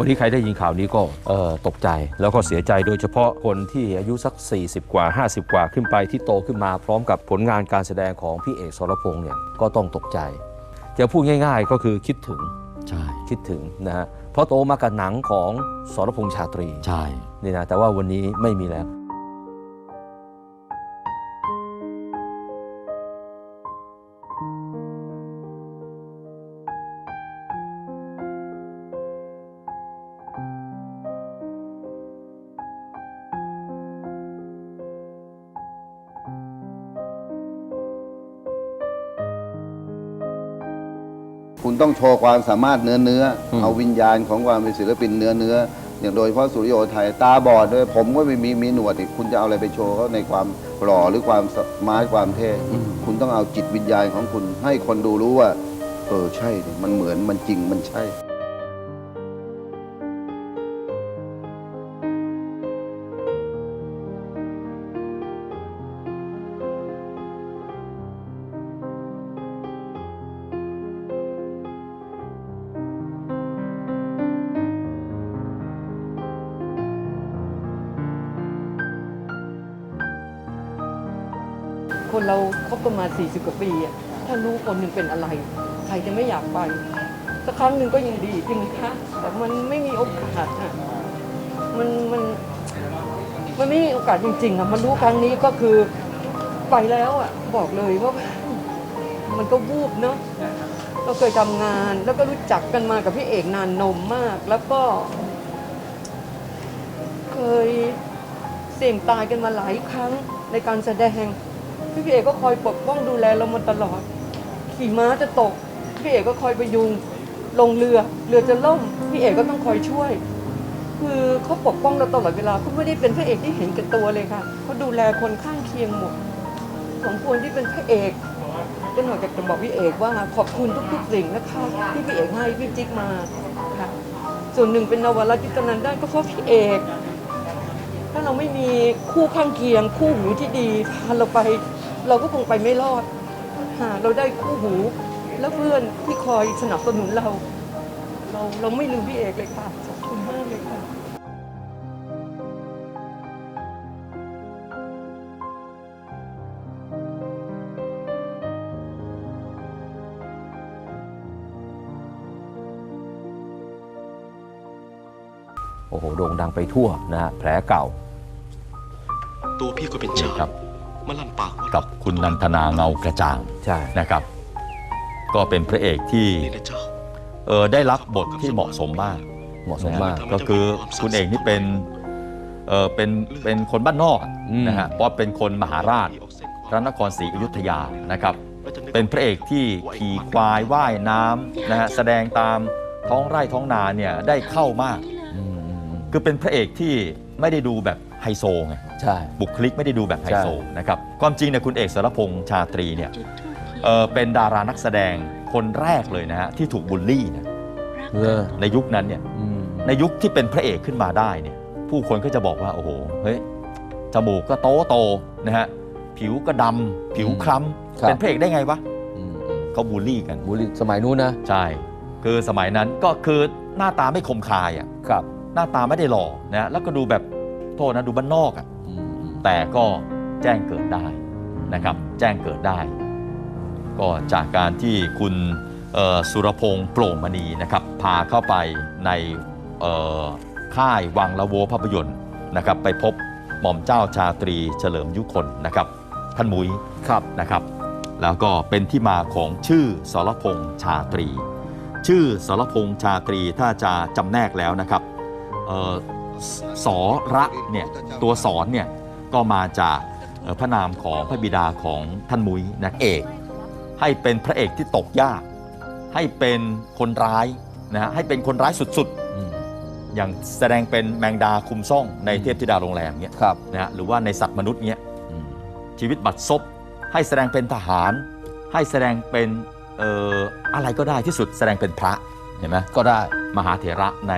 วันนี้ใครได้ยินข่าวนี้ก็เอ่อตกใจแล้วก็เสียใจโดยเฉพาะคนที่อายุสัก 40 กว่า 50 กว่าขึ้นไปที่โตขึ้นมาพร้อมกับผลงานการแสดงของพี่เอกสรพงษ์เนี่ยก็ต้องตกใจ จะพูดง่ายๆก็คือคิดถึงใช่คิดถึงนะฮะเพราะโตมากับหนังของสรพงษ์ชาตรีใช่นี่นะแต่ว่าวันนี้ไม่มีแล้ว คุณต้องโชว์ความสามารถเนื้อเนื้ออมเอาวิญญาณของความเป็นศิลปินเนื้อเนื้ออย่างโดยเฉพาะสุริโยไทยตาบอดด้วยผมก็ไม่มีมีหนวดอีกคุณจะเอาอะไรไปโชว์เขาในความหล่อหรือความสมาร์ทความเท่คุณต้องเอาจิตวิญญาณของคุณ ให้คนดูรู้ว่า เออใช่ดิมันเหมือนมันจริงมันใช่ คนเราคบกันมา 40 กว่าปีอะถ้ารู้คนหนึ่งเป็นอะไร ใครจะไม่อยากไป สักครั้งหนึ่งก็ยังดีจริงไหมคะ แต่มันไม่มีโอกาสอะมันมันมันไม่มีโอกาสจริงๆอะมันรู้ครั้งนี้ก็คือไปแล้วอะบอกเลยว่า มันก็วูบเนาะเราเคยทำงานแล้วก็รู้จักกันมากับพี่เอกนานนมมาก แล้วก็ เคยเสี่ยงตายกันมาหลายครั้งในการแสดง พี่เอกก็คอยปกป้องดูแลเรามาตลอด ขี่ม้าจะตก พี่เอกก็คอยไปยุง ลงเรือ เรือจะล่ม พี่เอกก็ต้องคอยช่วย คือเขาปกป้องเราตลอดเวลาเขาไม่ได้เป็นพระเอกที่เห็นแก่ตัวเลยค่ะเขาดูแลคนข้างเคียงหมดสมควรที่เป็นพระเอกก็หน่อยจากจะบอกพี่เอกว่าขอบคุณทุกๆสิ่งนะคะที่พี่เอกให้พี่จิ๊กมาค่ะส่วนหนึ่งเป็นนวรัตน์จิตนันได้ก็เพราะพี่เอกถ้าเราไม่มีคู่ข้างเคียง คู่หูที่ดีพาเราไป เราก็คงไปไม่รอดหาเราได้คู่หู และเพื่อนที่คอยสนับสนุนเรา เราเราไม่ลืมพี่เอกเลยค่ะขอบคุณมากเลยค่ะโอ้โหโด่งดังไปทั่วนะฮะแผลเก่า ตัวพี่ก็เป็นชาครับมาลั่นปา กว่ากับคุณนันทนาเงากระจ่างใช่นะครับ ก็เป็นพระเอกที่นี่นะเจ้าเออได้รับบทที่เหมาะสมมากเหมาะสมมากนะฮะก็คือคุณเอกนี่เป็นเออเป็นเป็นคนบ้านนอกอะอืมนะฮะเพราะเป็นคนมหาราชพระนครศรีอยุธยานะครับ เป็นพระเอกที่ขี่ควายว่ายน้ำนะฮะแสดงตามท้องไร่ท้องนาเนี่ยได้เข้ามากอืมอืมอืมคือเป็นพระเอกที่ไม่ได้ดูแบบไฮโซไง ใช่บุคลิกไม่ได้ดูแบบไฮโซใช่นะครับความจริงเนี่ยคุณเอกสรพงษ์ชาตรีเนี่ยเออเป็นดารานักแสดงคนแรกเลยนะฮะที่ถูกบูลลี่นะเลอในยุคนั้นเนี่ยอืมในยุคที่เป็นพระเอกขึ้นมาได้เนี่ยผู้คนก็จะบอกว่าโอ้โหเฮ้ยจมูกก็โตโตนะฮะผิวก็ดำผิวคล้ำเป็นพระเอกได้ไงวะอืมอืมเขาบูลลี่กันบุรีสมัยนู้นนะใช่คือสมัยนั้นก็คือหน้าตาไม่คมคายอะครับ หน้าตาไม่ได้หล่อนะแล้วก็ดูแบบโทษนะดูบ้านนอกอะอืมอืม แต่ก็แจ้งเกิดได้นะครับ แจ้งเกิดได้ ก็จากการที่คุณเอ่อสุรพงษ์โปร่งมณีนะครับ พาเข้าไปในเอ่อค่ายวังละโวภาพยนตร์นะครับ ไปพบหม่อมเจ้าชาตรีเฉลิมยุคนนะครับ ท่านมุ้ยครับนะครับ แล้วก็เป็นที่มาของชื่อสรพงษ์ชาตรี ชื่อสรพงษ์ชาตรีถ้าจะจำแนกแล้วนะครับเอ่อสสระเนี่ยตัวสอนเนี่ย ก็มาจากเอ่อพระนามของพระบิดาของท่านมุ้ยนักเอก ให้เป็นพระเอกที่ตกยาก ให้เป็นคนร้ายนะฮะให้เป็นคนร้ายสุดอืมๆอย่างแสดงเป็นแมงดาคุมซ่องในเทพธิดาโรงแรมเนี่ยครับนะฮะหรือว่าในสัตว์มนุษย์เนี่ยอืมชีวิตบัดซบให้แสดงเป็นทหาร ให้แสดงเป็นเอ่ออะไรก็ได้ที่สุดแสดงเป็นพระเห็นไหมก็ได้มหาเถระใน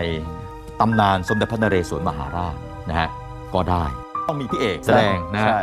ตำนานสมเด็จพระนเรศวรมหาราชนะฮะก็ได้ ต้องมีพี่เอกแสดงนะฮะ ใช่